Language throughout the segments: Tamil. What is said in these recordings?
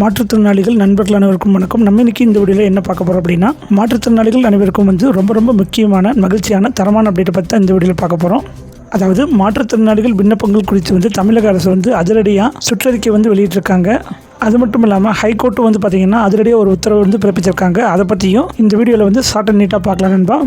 மாற்றுத்திறனாளிகள் நண்பர்கள் அனைவருக்கும் வணக்கம். நம்ம இன்னைக்கு இந்த வீடியோவில் என்ன பார்க்க போகிறோம் அப்படின்னா மாற்றுத்திறனாளிகள் அனைவருக்கும் வந்து ரொம்ப ரொம்ப முக்கியமான மகிழ்ச்சியான தரமான அப்டேட்டை பற்றி இந்த வீடியோவில் பார்க்க போகிறோம் அதாவது மாற்றுத்திறனாளிகள் விண்ணப்பங்கள் குறித்து வந்து தமிழக அரசு வந்து அதிரடியாக சுற்றறிக்கை வந்து வெளியிட்டிருக்காங்க. அது மட்டும் இல்லாமல் ஹைகோர்ட்டு வந்து பார்த்திங்கன்னா அதிரடியாக ஒரு உத்தரவு வந்து பிறப்பிச்சிருக்காங்க. அதை பற்றியும் இந்த வீடியோவில் வந்து ஷார்ட் அண்ட் நீட்டாக பார்க்கலாம் நண்பா.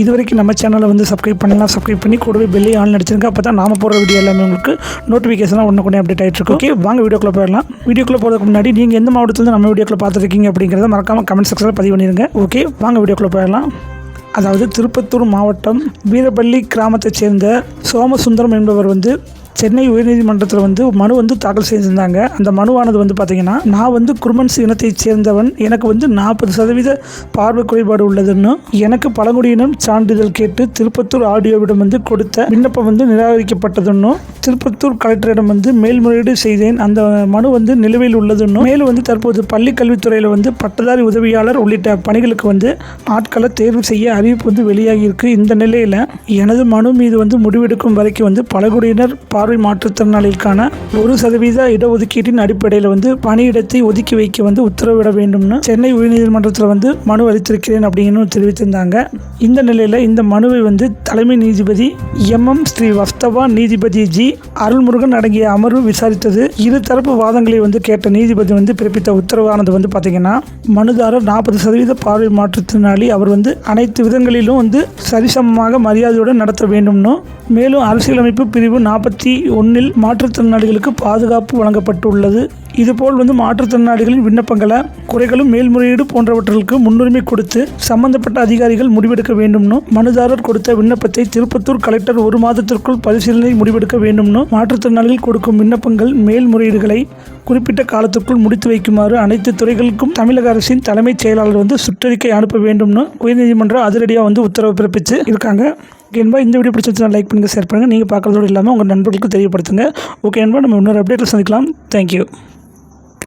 இது வரைக்கும் நம்ம சேனலை வந்து சப்ஸ்கிரைப் பண்ணலாம் சப்ஸ்கிரைப் பண்ணி கூடவே பெல்லி ஆன் அடிச்சிருங்க. அப்போ தான் நாம போடுற வீடியோ எல்லாமே உங்களுக்கு நோட்டிஃபிகேஷனாக ஒன்று கொண்டே அப்டேட் ஆகிட்டு இருக்கு ஓகே வாங்க வீடியோக்குள்ளே போயிடலாம். வீடியோக்குள்ளே போகிறதுக்கு முன்னாடி நீங்கள் எந்த மாவட்டத்தில் நம்ம வீடியோக்குள்ளே பார்த்துருக்கீங்க அப்படிங்கிறத மறக்காமல் கமெண்ட் செக்ஷனில் பதிவு பண்ணிடுங்க ஓகே வாங்க வீடியோக்குள்ளே போயிடலாம். அதாவது திருப்பத்தூர் மாவட்டம் வீரபள்ளி கிராமத்தைச் சேர்ந்த சோமசுந்தரம் என்பவர் வந்து சென்னை உயர்நீதிமன்றத்தில் வந்து மனு வந்து தாக்கல் செய்திருந்தாங்க அந்த மனுவானது வந்து பார்த்தீங்கன்னா நான் வந்து குருமன்ஸ் இனத்தைச் சேர்ந்தவன் எனக்கு வந்து நாற்பது சதவீத பார்வை குறைபாடு உள்ளதுன்னு எனக்கு பழங்குடியினம் சான்றிதழ் கேட்டு திருப்பத்தூர் ஆடியோவிடம் வந்து கொடுத்த விண்ணப்பம் வந்து நிராகரிக்கப்பட்டதுன்னு திருப்பத்தூர் கலெக்டரிடம் வந்து மேல்முறையீடு செய்தேன். அந்த மனு வந்து நிலுவையில் உள்ளதுன்னு மேலும் வந்து தற்போது பள்ளி கல்வித்துறையில் வந்து பட்டதாரி உதவியாளர் உள்ளிட்ட பணிகளுக்கு வந்து ஆட்களை தேர்வு செய்ய அறிவிப்பு வந்து வெளியாகியிருக்கு. இந்த நிலையில் எனது மனு மீது வந்து முடிவெடுக்கும் வரைக்கும் வந்து பழங்குடியினர் பார்வை பார்வை மாற்றுத்திறனாளிகளுக்கான ஒரு சதவீத இடஒதுக்கீட்டின் அடிப்படையில் வந்து பணியிடத்தை ஒதுக்கி வைக்க வந்து உத்தரவிட வேண்டும்னு சென்னை உயர்நீதிமன்றத்தில் வந்து மனு அளித்திருக்கிறேன் அப்படின்னு தெரிவித்திருந்தாங்க. இந்த நிலையில் இந்த மனுவை வந்து தலைமை நீதிபதி எம் எம் ஸ்ரீ வஸ்தவா நீதிபதி ஜி அருள்முருகன் அடங்கிய அமர்வு விசாரித்தது. இரு தரப்பு வாதங்களை வந்து கேட்ட நீதிபதி வந்து பிறப்பித்த உத்தரவானது வந்து பார்த்தீங்கன்னா மனுதாரர் நாற்பது சதவீத பார்வை மாற்றுத்திறனாளி அவர் வந்து அனைத்து விதங்களிலும் வந்து சரிசமமாக மரியாதையுடன் நடத்த வேண்டும்னு. மேலும் அரசியலமைப்பு பிரிவு நாற்பத்தி ஒன்றில் மாற்றுத்திறனாளிகளுக்கு பாதுகாப்பு வழங்கப்பட்டுள்ளது. இதுபோல் வந்து மாற்றுத்திறனாளிகளின் விண்ணப்பங்களை குறைகளும் மேல்முறையீடு போன்றவற்றுக்கு முன்னுரிமை கொடுத்து சம்பந்தப்பட்ட அதிகாரிகள் முடிவெடுக்க வேண்டும்னு மனுதாரர் கொடுத்த விண்ணப்பத்தை திருப்பத்தூர் கலெக்டர் ஒரு மாதத்திற்குள் பரிசீலனை முடிவெடுக்க வேண்டும்னு மாற்றுத்திறனாளிகள் கொடுக்கும் விண்ணப்பங்கள் மேல்முறையீடுகளை குறிப்பிட்ட காலத்திற்குள் முடித்து வைக்குமாறு அனைத்து துறைகளுக்கும் தமிழக அரசின் தலைமைச் செயலாளர் வந்து சுற்றறிக்கை அனுப்ப வேண்டும்னு உயர்நீதிமன்றம் அதிரடியாக வந்து உத்தரவு பிறப்பித்து இருக்காங்க. ஓகே என்பா இந்த வீடியோ பிடிச்சிருந்தா லைக் பண்ணுங்கள் ஷேர் பண்ணுங்கள் நீங்கள் பார்க்குறதோடு இல்லாமல் உங்கள் நண்பர்களுக்கு தெரியப்படுத்துங்க. ஓகே என்பா நம்ம இன்னொரு அப்டேட்டில் சந்திக்கலாம். தேங்க்யூ